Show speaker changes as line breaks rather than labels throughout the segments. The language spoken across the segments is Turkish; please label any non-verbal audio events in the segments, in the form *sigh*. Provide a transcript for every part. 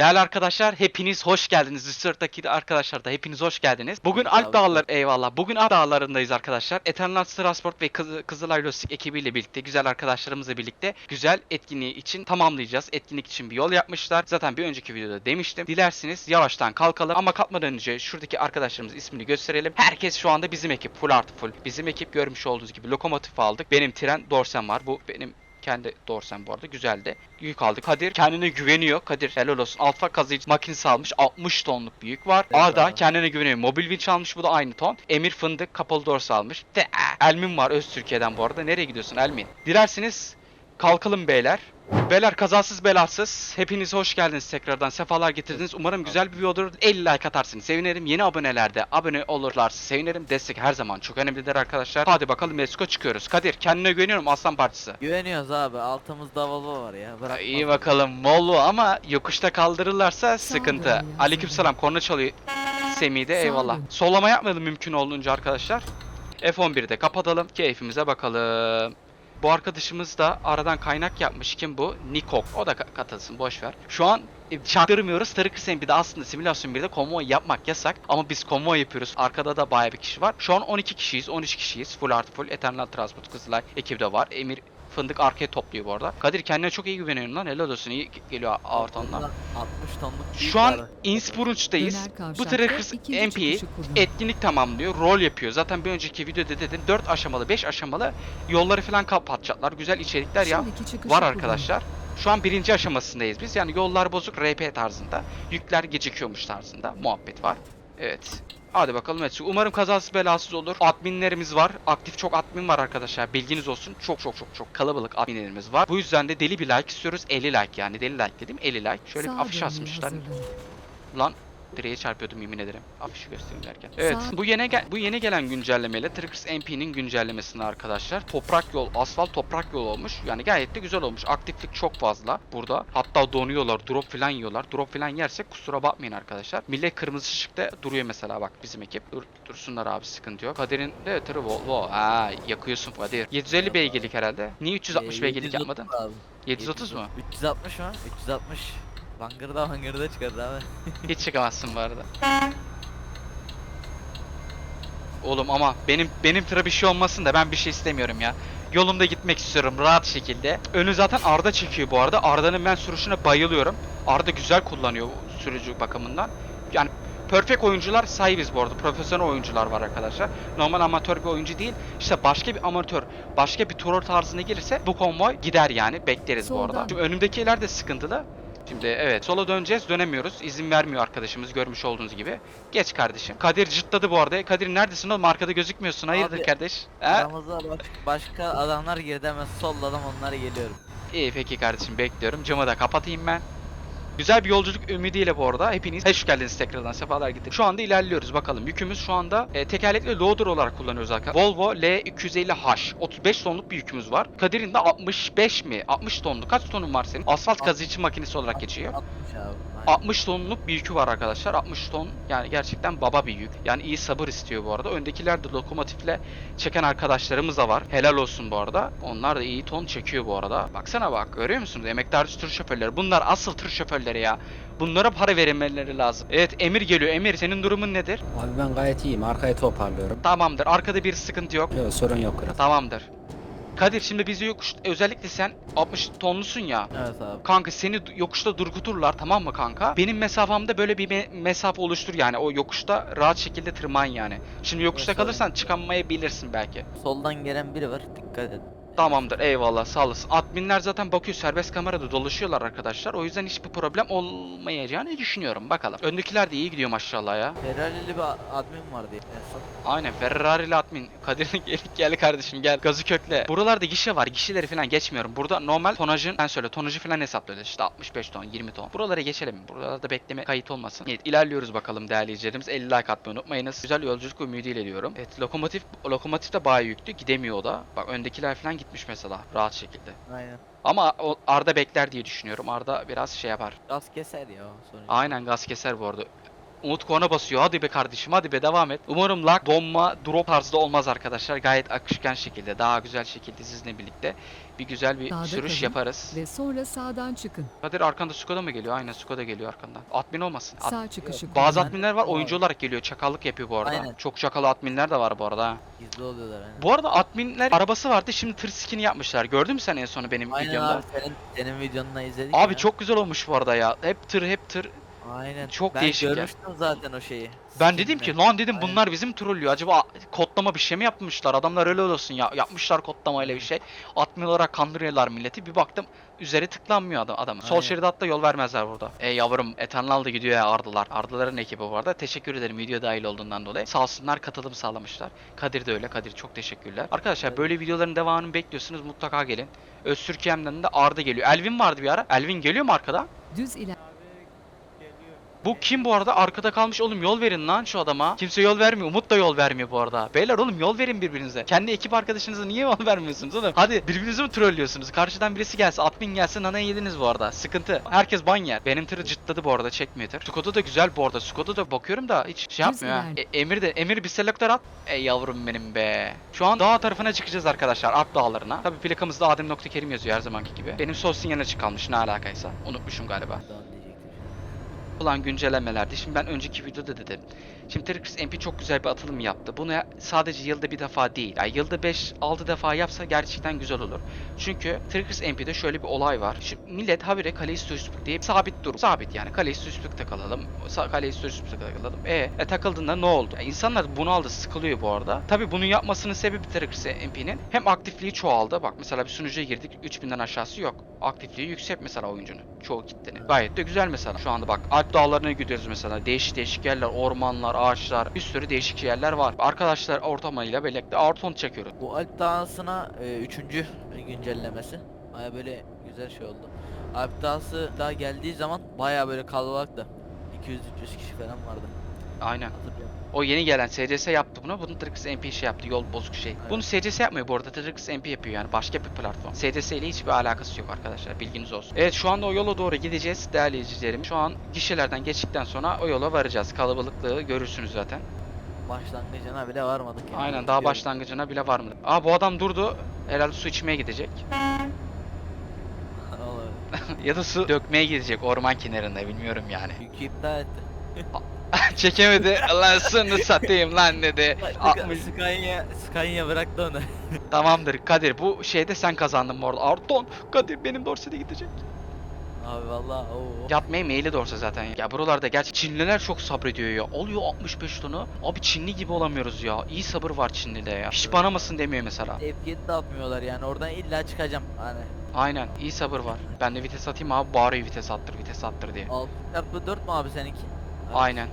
Değerli arkadaşlar hepiniz hoş geldiniz. Discord'daki arkadaşlar da hepiniz hoş geldiniz. Bugün Alp. Dağları eyvallah. Bugün Alp Dağları'ndayız arkadaşlar. Eternal Transport ve Kız Kızılay Lojistik ekibiyle birlikte güzel arkadaşlarımızla birlikte güzel etkinliği için tamamlayacağız. Etkinlik için bir yol yapmışlar. Zaten bir önceki videoda demiştim. Dilerseniz yavaştan kalkalım ama kalkmadan önce şuradaki arkadaşlarımız ismini gösterelim. Herkes şu anda bizim ekip. Full artı full. Bizim ekip görmüş olduğunuz gibi lokomotif aldık. Benim tren Dorsen var. Bu benim kendi dorsen bu arada güzeldi. Yük aldık. Kadir kendine güveniyor. Kadir helal olsun. Alfa kazıyıcı makinesi almış. 60 tonluk bir yük var.
Evet
Arda
abi.
kendine güveniyor. Mobil winch almış. Bu da aynı ton. Emir Fındık kapalı dorsa almış. De Elmin var Öz Türkiye'den bu arada. Nereye gidiyorsun Elmin? Dilerseniz kalkalım beyler. Beyler kazasız belasız. Hepiniz hoş geldiniz tekrardan. Sefalar getirdiniz. Umarım güzel bir video olur. 50 like atarsınız. Sevinirim. Yeni abonelerde abone olurlarsa sevinirim. Destek her zaman çok önemlidir arkadaşlar. Hadi bakalım Let's go çıkıyoruz. Kadir kendine güveniyorum Aslan Partisi.
Güveniyoruz abi. Altımızda Volvo var ya. Bırak.
İyi bakalım Volvo ama yokuşta kaldırırlarsa sıkıntı. Aleykümselam korna çalıyor Semih'de eyvallah.
olun.
Solama yapmayalım mümkün olduğunca arkadaşlar. F11'de kapatalım. Keyfimize bakalım. Bu arkadaşımız da aradan kaynak yapmış. Kim bu? Nikok. O da ka- katılsın boş ver. Şu an e, çaktırmıyoruz. Tarık Hüseyin bir de aslında simülasyon 1'de konvoy yapmak yasak. Ama biz konvoy yapıyoruz. Arkada da bayağı bir kişi var. Şu an 12 kişiyiz. 13 kişiyiz. Full artı full. Eternal Transport Kızılay ekibi de var. Emir Fındık arkaya topluyor bu arada. Kadir kendine çok iyi güveniyorum lan. Helal olsun. İyi geliyor Arton'dan.
60 tonluk
Şu an. Innsbruck'tayız. Bu Trackers MP etkinlik tamamlıyor. Rol yapıyor. Zaten bir önceki videoda dedim 4 aşamalı 5 aşamalı yolları falan kapatacaklar. Güzel içerikler ya var arkadaşlar. Şu an birinci aşamasındayız biz. Yani yollar bozuk RP tarzında. Yükler gecikiyormuş tarzında. Muhabbet var. Evet. Hadi bakalım evet. Umarım kazasız belasız olur. Adminlerimiz var. Aktif çok admin var arkadaşlar. Bilginiz olsun. Çok çok çok çok kalabalık adminlerimiz var. Bu yüzden de deli bir like istiyoruz. 50 like yani. Deli like dedim 50 like. Şöyle bir
Sağa
afiş asmışlar. Lan direğe çarpıyordum yemin ederim. Afişi göstereyim derken. Evet bu yeni gel bu yeni gelen güncellemeyle Trix MP'nin güncellemesinde arkadaşlar toprak yol, asfalt toprak yol olmuş. Yani gayet de güzel olmuş. Aktiflik çok fazla burada. Hatta donuyorlar, drop falan yiyorlar. Drop falan yersek kusura bakmayın arkadaşlar. Millet kırmızı ışıkta duruyor mesela bak bizim ekip. Dur, dursunlar abi sıkıntı yok. Kadir'in de tırı Volvo. Ha yakıyorsun Kadir. 750 beygirlik herhalde. Niye 360
Ee,
beygirlik
730
yapmadın?
abi.
730 mu?
360 mı? 360. Bangırda bangırda çıkardı abi. *laughs*
Hiç çıkamazsın bu arada. Oğlum ama benim benim tıra bir şey olmasın da ben bir şey istemiyorum ya. Yolumda gitmek istiyorum rahat şekilde. Önü zaten Arda çekiyor bu arada. Arda'nın ben sürüşüne bayılıyorum. Arda güzel kullanıyor sürücü bakımından. Yani perfect oyuncular sahibiz bu arada. Profesyonel oyuncular var arkadaşlar. Normal amatör bir oyuncu değil. İşte başka bir amatör, başka bir turor tarzına gelirse bu konvoy gider yani. Bekleriz bu arada.
Soldan.
Şimdi önümdekiler de sıkıntılı. Şimdi evet sola döneceğiz dönemiyoruz. İzin vermiyor arkadaşımız görmüş olduğunuz gibi. Geç kardeşim. Kadir cıtladı bu arada. Kadir neredesin oğlum arkada gözükmüyorsun. Hayırdır
Abi,
kardeş?
Aramıza baş- başka adamlar girdi hemen solladım onları geliyorum.
İyi peki kardeşim bekliyorum. Camı da kapatayım ben. Güzel bir yolculuk ümidiyle bu arada. Hepiniz hoş geldiniz tekrardan. Sefalar gittik. Şu anda ilerliyoruz bakalım. Yükümüz şu anda e, tekerlekli loader olarak kullanıyoruz arkadaşlar. Volvo L250H. 35 tonluk bir yükümüz var. Kadir'in de 65 mi? 60 tonlu. Kaç tonun var senin? Asfalt kazıcı makinesi olarak geçiyor.
60 abi. Aynen.
60 tonluk bir yükü var arkadaşlar. 60 ton yani gerçekten baba bir yük. Yani iyi sabır istiyor bu arada. Öndekiler de lokomotifle çeken arkadaşlarımız da var. Helal olsun bu arada. Onlar da iyi ton çekiyor bu arada. Baksana bak görüyor musunuz? Emektar tır şoförleri. Bunlar asıl tır şoförleri ya. Bunlara para verilmeleri lazım. Evet Emir geliyor. Emir senin durumun nedir?
Abi ben gayet iyiyim. Arkayı toparlıyorum.
Tamamdır. Arkada bir sıkıntı yok.
Yok sorun yok kral.
Tamamdır. Kadir şimdi bizi yokuş özellikle sen 60 tonlusun ya.
Evet abi.
Kanka seni yokuşta durguturlar tamam mı kanka? Benim mesafemde böyle bir me- mesafe oluştur yani o yokuşta rahat şekilde tırman yani. Şimdi yokuşta
Mesela-
kalırsan çıkamayabilirsin belki.
Soldan gelen biri var. Dikkat et.
Tamamdır eyvallah sağ olasın. Adminler zaten bakıyor serbest kamerada dolaşıyorlar arkadaşlar. O yüzden hiçbir problem olmayacağını düşünüyorum bakalım. Öndekiler de iyi gidiyor maşallah ya.
Ferrari'li bir admin vardı en son.
Aynen Ferrari'li admin. *laughs* Kadir gel, gel kardeşim gel. Gazı kökle. Buralarda gişe var. Gişeleri falan geçmiyorum. Burada normal tonajın sen söyle tonajı falan hesaplıyoruz. İşte 65 ton, 20 ton. Buralara geçelim. Buralarda bekleme kayıt olmasın. Evet ilerliyoruz bakalım değerli izleyicilerimiz. 50 like atmayı unutmayınız. Güzel yolculuk ümidiyle diyorum. Evet lokomotif lokomotif de bayağı yüklü. Gidemiyor o da. Bak öndekiler falan gitmiş mesela rahat şekilde.
Aynen.
Ama o Arda bekler diye düşünüyorum. Arda biraz şey yapar.
Gaz keser ya sonuçta.
Aynen gaz keser bu arada. Umut korna basıyor. Hadi be kardeşim hadi be devam et. Umarım lag, donma, drop tarzda olmaz arkadaşlar. Gayet akışkan şekilde, daha güzel şekilde sizinle birlikte bir güzel bir
Dağda
sürüş
kalın
yaparız.
Ve sonra sağdan çıkın.
Kadir arkanda Skoda mı geliyor? Aynen Skoda geliyor arkandan. Admin olmasın. Ad-
Sağ çıkışı
Bazı adminler var oyuncu olarak geliyor. Çakallık yapıyor bu arada.
Aynen.
Çok çakalı adminler de var bu arada. ha.
Gizli oluyorlar aynen.
Bu arada adminler arabası vardı. Şimdi tır skin'i yapmışlar. Gördün mü sen en sonu benim
Aynen
videomda?
abi senin, senin videonunu izledik
Abi
ya.
çok güzel olmuş bu arada ya. Hep tır hep tır.
Aynen.
çok
ben
değişik ya.
görmüştüm zaten o şeyi.
Ben dedim ki lan dedim
Aynen.
bunlar bizim trollüyor. Acaba kodlama bir şey mi yapmışlar? Adamlar öyle olsun ya. Yapmışlar kodlamayla bir şey. Admin olarak kandırıyorlar milleti. Bir baktım üzeri tıklanmıyor adam adamın. Sol
Aynen.
şeride hatta yol vermezler burada. E yavrum Eternal da gidiyor ya Ardılar. Ardıların ekibi bu arada. Teşekkür ederim video dahil olduğundan dolayı. Sağ olsunlar katılım sağlamışlar. Kadir de öyle. Kadir çok teşekkürler. Arkadaşlar
Evet.
böyle videoların devamını bekliyorsunuz. Mutlaka gelin. Öztürkiyem'den de Arda geliyor. Elvin vardı bir ara. Elvin geliyor mu arkada?
Düz iler.
Bu kim bu arada? Arkada kalmış oğlum yol verin lan şu adama. Kimse yol vermiyor. Umut da yol vermiyor bu arada. Beyler oğlum yol verin birbirinize. Kendi ekip arkadaşınıza niye yol *laughs* vermiyorsunuz oğlum? Hadi birbirinizi mi trollüyorsunuz? Karşıdan birisi gelse, admin gelse nanayı yediniz bu arada. Sıkıntı. Herkes ban yer. Benim tırı cıtladı bu arada çekmiyor tır. Skoda da güzel bu arada. Skoda da bakıyorum da hiç şey yapmıyor ha. E, Emir de Emir bir selektör at. Ey yavrum benim be. Şu an dağ tarafına çıkacağız arkadaşlar. Alp dağlarına. Tabii plakamızda Adem.Kerim yazıyor her zamanki gibi. Benim sol sinyal açık kalmış ne alakaysa. Unutmuşum galiba Olan güncellemelerdi. Şimdi ben önceki videoda dedim. Şimdi Trix MP çok güzel bir atılım yaptı. Bunu sadece yılda bir defa değil. Yani yılda 5-6 defa yapsa gerçekten güzel olur. Çünkü Trix MP'de şöyle bir olay var. Şimdi millet habire Kaleyisto üstlük diye sabit dur. Sabit yani Kaleyisto üstlükte kalalım. Sa- Kaleyisto üstlükte kalalım. E, e takıldığında ne oldu? Ya insanlar bunaldı, sıkılıyor bu arada. Tabi bunu yapmasının sebebi Trix MP'nin hem aktifliği çoğaldı. Bak mesela bir sunucuya girdik 3000'den aşağısı yok. Aktifliği yüksek mesela oyuncunun. Çoğu kitlenin. Gayet de güzel mesela. Şu anda bak Alp dağlarına gidiyoruz mesela. Değişik değişik yerler, ormanlar, ağaçlar, bir sürü değişik yerler var. Arkadaşlar ortamıyla birlikte Arton çekiyoruz.
Bu Alp Dağısı'na e, üçüncü güncellemesi. Baya böyle güzel şey oldu. Alp Dağısı daha geldiği zaman baya böyle kalabalıktı. 200-300 kişi falan vardı.
Aynen. O yeni gelen SCS yaptı bunu. Bunu Trix MP şey yaptı. Yol bozuk şey.
Evet.
Bunu SCS yapmıyor bu arada. Trix MP yapıyor yani. Başka bir platform. SCS ile hiçbir alakası yok arkadaşlar. Bilginiz olsun. Evet şu anda o yola doğru gideceğiz değerli izleyicilerim. Şu an gişelerden geçtikten sonra o yola varacağız. Kalabalıklığı görürsünüz zaten.
Başlangıcına bile varmadık yani.
Aynen daha başlangıcına bile var mı? Aa bu adam durdu. Herhalde su içmeye gidecek. *laughs* *laughs* Ya da su dökmeye gidecek orman kenarında bilmiyorum yani.
Yükü iptal etti. *laughs*
Çekemedi. Lan satayım lan dedi. 60
Scania, Scania bıraktı onu. *laughs*
Tamamdır Kadir bu şeyde sen kazandın bu arada. Arton Kadir benim dorsede gidecek.
Abi valla o.
Yapmaya meyilli dorsa zaten. Ya buralarda gerçi Çinliler çok sabrediyor ya. Oluyor 65 tonu. Abi Çinli gibi olamıyoruz ya. İyi sabır var Çinli'de ya. Hiç bana mısın demiyor mesela.
F7 de atmıyorlar yani oradan illa çıkacağım hani.
Aynen iyi sabır var. Ben de vites atayım abi bağırıyor vites attır vites attır diye.
6 çarpı 4 mu abi seninki?
Aynen.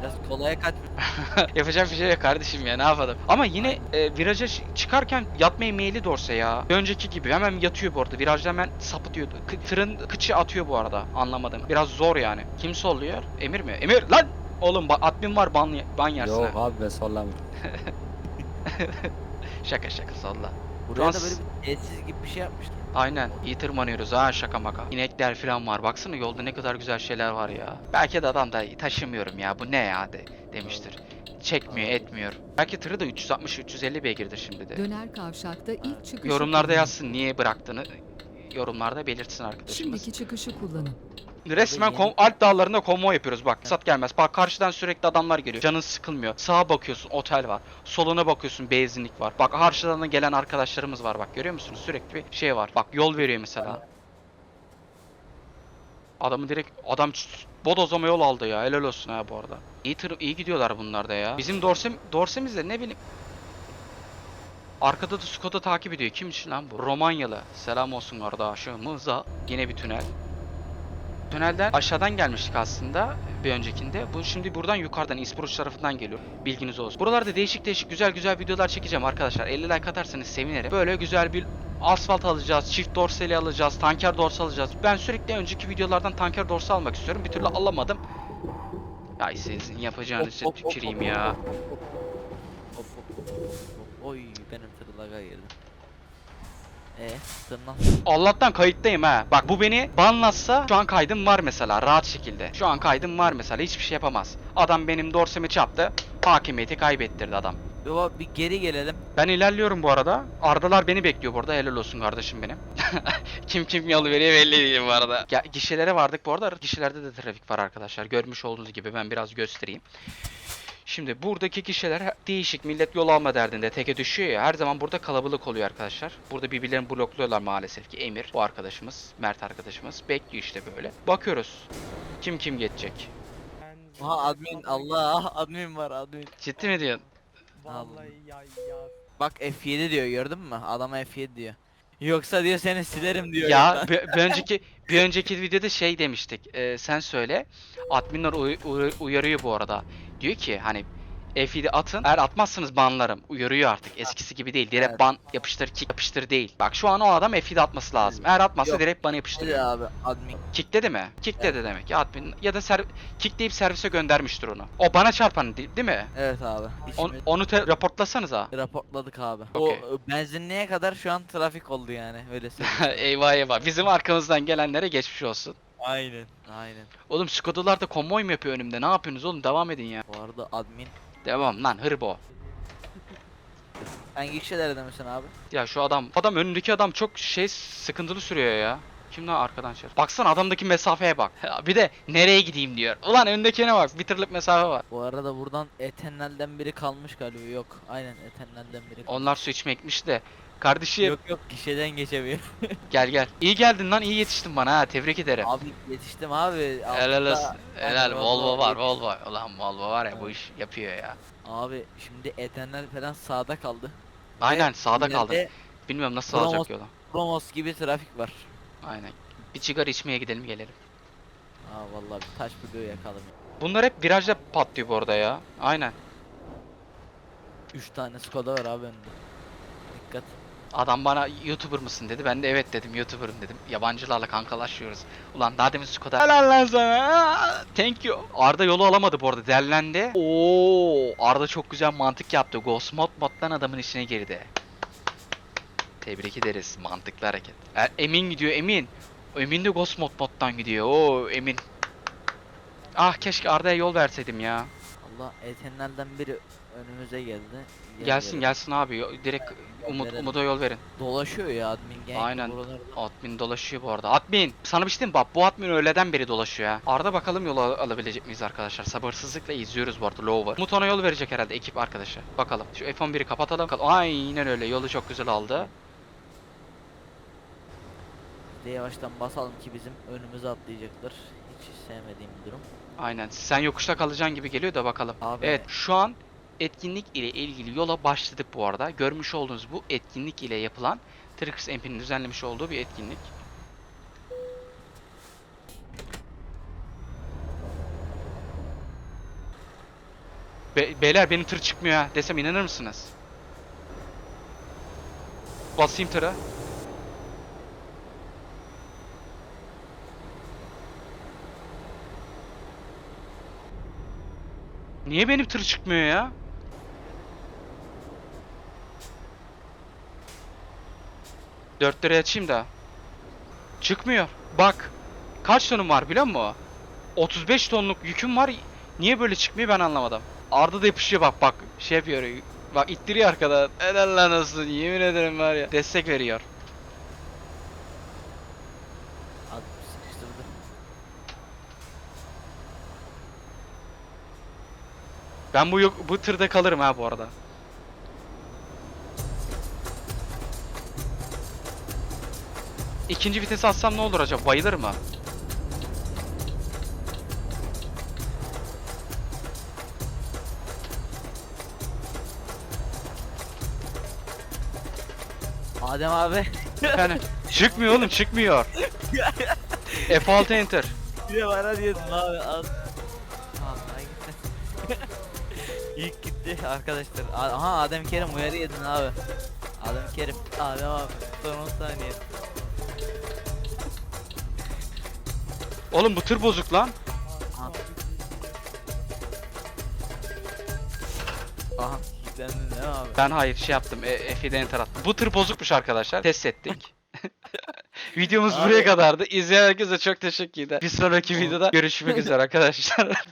Biraz kolaya kaçmış. *laughs*
Yapacak bir şey yok kardeşim ya ne yapalım. Ama yine e, viraja çıkarken yatmaya meyilli dorsa ya. Bir önceki gibi hemen yatıyor bu arada. Virajda hemen sapıtıyor. Kı- tırın kıçı atıyor bu arada. Anlamadım. Biraz zor yani. Kim solluyor? Emir mi? Emir lan! Oğlum ba- admin var ban, ban yersin.
Yok
ha.
abi ben sollamıyorum. *laughs*
Şaka şaka salla.
Buraya da böyle bir tesis gibi bir şey yapmışlar.
Aynen. iyi tırmanıyoruz ha şaka maka. İnekler falan var. Baksana yolda ne kadar güzel şeyler var ya. Belki de adam da taşımıyorum ya bu ne ya de, demiştir. Çekmiyor etmiyor. Belki tırı da 360-350 beygirdir şimdi de.
Döner kavşakta ilk çıkışı
Yorumlarda yazsın niye bıraktığını. Yorumlarda belirtsin arkadaşımız.
Şimdiki çıkışı kullanın.
Resmen kom Alp dağlarında konvoy yapıyoruz bak. Sat gelmez. Bak karşıdan sürekli adamlar geliyor. Canın sıkılmıyor. Sağa bakıyorsun otel var. Soluna bakıyorsun benzinlik var. Bak karşıdan da gelen arkadaşlarımız var bak. Görüyor musunuz? Sürekli bir şey var. Bak yol veriyor mesela. Adamı direkt adam bodozlama yol aldı ya. Helal olsun ha bu arada. İyi tır iyi gidiyorlar bunlar da ya. Bizim Dorsem Dorsem'imiz de ne bileyim Arkada da Skoda takip ediyor. Kim için lan bu? Romanyalı. Selam olsun kardeşimize. Yine bir tünel. Tünelden aşağıdan gelmiştik aslında bir öncekinde. Bu şimdi buradan yukarıdan İspuruç tarafından geliyor. Bilginiz olsun. Buralarda değişik değişik güzel güzel videolar çekeceğim arkadaşlar. 50 like atarsanız sevinirim. Böyle güzel bir asfalt alacağız, çift dorsali alacağız, tanker dorsa alacağız. Ben sürekli önceki videolardan tanker dorsa almak istiyorum. Bir türlü alamadım. Ya sizin yapacağınız şey tüküreyim ya.
Oy benim tırlaga girdim. E tırnak.
Allah'tan kayıttayım ha. Bak bu beni banlatsa şu an kaydım var mesela rahat şekilde. Şu an kaydım var mesela hiçbir şey yapamaz. Adam benim dorsemi çarptı. Hakimiyeti kaybettirdi adam.
Baba bir geri gelelim.
Ben ilerliyorum bu arada. Ardalar beni bekliyor burada. Helal olsun kardeşim benim. *laughs* kim kim yol veriyor belli değil bu arada. Ya, gişelere vardık bu arada. Gişelerde de trafik var arkadaşlar. Görmüş olduğunuz gibi ben biraz göstereyim. Şimdi buradaki kişiler değişik millet yol alma derdinde teke düşüyor ya her zaman burada kalabalık oluyor arkadaşlar. Burada birbirlerini blokluyorlar maalesef ki Emir bu arkadaşımız Mert arkadaşımız bekliyor işte böyle. Bakıyoruz kim kim geçecek.
Aha admin Allah admin var admin.
Ciddi mi diyorsun?
Vallahi ya ya. Bak F7 diyor gördün mü? Adama F7 diyor. Yoksa diyor seni silerim diyor.
Ya bir, bir *laughs* önceki bir önceki videoda şey demiştik. e, sen söyle. Adminler uy- uy- uyarıyor bu arada. Diyor ki hani F7 atın. Eğer atmazsanız banlarım. Uyarıyor artık. Eskisi gibi değil. Direkt
Evet.
ban yapıştır kick yapıştır değil. Bak şu an o adam F7 atması lazım. Eğer atmazsa
Yok.
direkt bana yapıştırıyor.
abi admin.
Kick dedi mi? Kick dedi demek ya admin ya da ser kick deyip servise göndermiştir onu. O bana çarpan değil, değil mi?
Evet abi.
On- onu te- raportlasanıza.
raportladık abi.
Okey.
O e, benzinliğe kadar şu an trafik oldu yani öyle *laughs* söyleyeyim.
eyvah eyvah. Bizim arkamızdan gelenlere geçmiş olsun.
Aynen. Aynen.
Oğlum Skodalar da konvoy mu yapıyor önümde? Ne yapıyorsunuz oğlum? Devam edin ya.
Bu arada admin.
Devam lan hırbo.
Hangi kişilerde misin abi?
Ya şu adam, adam önündeki adam çok şey sıkıntılı sürüyor ya. Kim lan arkadan çarp? Baksana adamdaki mesafeye bak. Bir de nereye gideyim diyor. Ulan öndekine bak. Bir tırlık mesafe var.
Bu arada buradan Eternal'den biri kalmış galiba. Yok. Aynen Eternal'den biri kalmış.
Onlar su içmeye gitmiş de. Kardeşim
Yok yok gişeden geçemiyor. *laughs*
gel gel. İyi geldin lan iyi yetiştin bana ha tebrik ederim.
abi yetiştim abi.
Helal olsun. Helal Volvo var. Volvo. Ulan Volvo var ya bu iş yapıyor ya.
Abi şimdi Eternal falan sağda kaldı.
Aynen sağda
İleride
kaldım. Bilmiyorum nasıl
Promos-
alacak yolu.
Promos gibi trafik var.
Aynen. Bir sigara içmeye gidelim gelelim.
Aa vallahi bir taş buluyor yakalım.
Bunlar hep virajda patlıyor bu arada ya. Aynen.
3 tane Skoda var abi önünde. Dikkat.
Adam bana YouTuber mısın dedi. Ben de evet dedim YouTuber'ım dedim. Yabancılarla kankalaşıyoruz. Ulan daha demin Skoda. Helal lan sana. Thank you. Arda yolu alamadı bu arada. Derlendi. Oo, Arda çok güzel mantık yaptı. Ghost mod moddan adamın içine girdi. Tebrik ederiz. Mantıklı hareket. E, Emin gidiyor Emin. Emin de Ghost mod moddan gidiyor. Oo Emin. Ah keşke Arda'ya yol verseydim ya.
Allah Eternal'den biri önümüze geldi. Gel
Gelsin
verelim.
gelsin abi. Direkt Umut
Verelim.
Umut'a yol verin.
Dolaşıyor ya admin gang.
Aynen.
buralarda.
Admin dolaşıyor bu arada. Admin sana bir şey diyeyim bak bu admin öğleden beri dolaşıyor ha. Arda bakalım yol al- alabilecek miyiz arkadaşlar? Sabırsızlıkla izliyoruz bu arada Lower. Umut ona yol verecek herhalde ekip arkadaşı. Bakalım. Şu F11'i kapatalım. Aynen öyle. Yolu çok güzel aldı.
De yavaştan basalım ki bizim önümüze atlayacaklar. Hiç sevmediğim bir durum.
Aynen. Sen yokuşta kalacaksın gibi geliyor da bakalım.
Abi
Evet şu an etkinlik ile ilgili yola başladık bu arada. Görmüş olduğunuz bu etkinlik ile yapılan Trix MP'nin düzenlemiş olduğu bir etkinlik. Be- beyler benim tır çıkmıyor ha desem inanır mısınız? Basayım tıra. Niye benim tır çıkmıyor ya? Dört liraya açayım da. Çıkmıyor. Bak. Kaç tonum var biliyor musun? 35 tonluk yüküm var. Niye böyle çıkmıyor ben anlamadım. Arda da yapışıyor bak bak. Şey yapıyor. Bak ittiriyor arkadan. Helal lan olsun. Yemin ederim var ya. Destek veriyor. Ben bu yok bu tırda kalırım ha bu arada. İkinci vitesi atsam ne olur acaba? Bayılır mı?
Adem abi.
Yani çıkmıyor oğlum çıkmıyor. *laughs* F6 enter.
Bir de bana diyordun abi az. İlk gitti arkadaşlar. Aha Adem Kerim uyarı yedin abi. Adem Kerim. Adem abi. Son 10 saniye.
Oğlum bu tır bozuk lan.
Aha. Sen de ne abi?
Ben hayır şey yaptım. E, F7'den enter attım. Bu tır bozukmuş arkadaşlar. Test ettik. *laughs* Videomuz
Abi-
buraya kadardı. İzleyen herkese çok teşekkürler. Bir sonraki videoda görüşmek *laughs* üzere arkadaşlar. *laughs*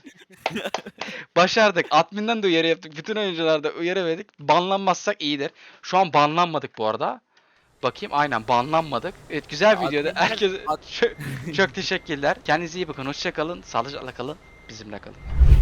Başardık. Admin'den de uyarı yaptık. Bütün oyuncularda uyarı verdik. Banlanmazsak iyidir. Şu an banlanmadık bu arada. Bakayım aynen banlanmadık. Evet güzel videoda. Herkese *laughs* çok, çok teşekkürler. Kendinize iyi bakın. Hoşça kalın. Sağlıcakla kalın. Bizimle kalın.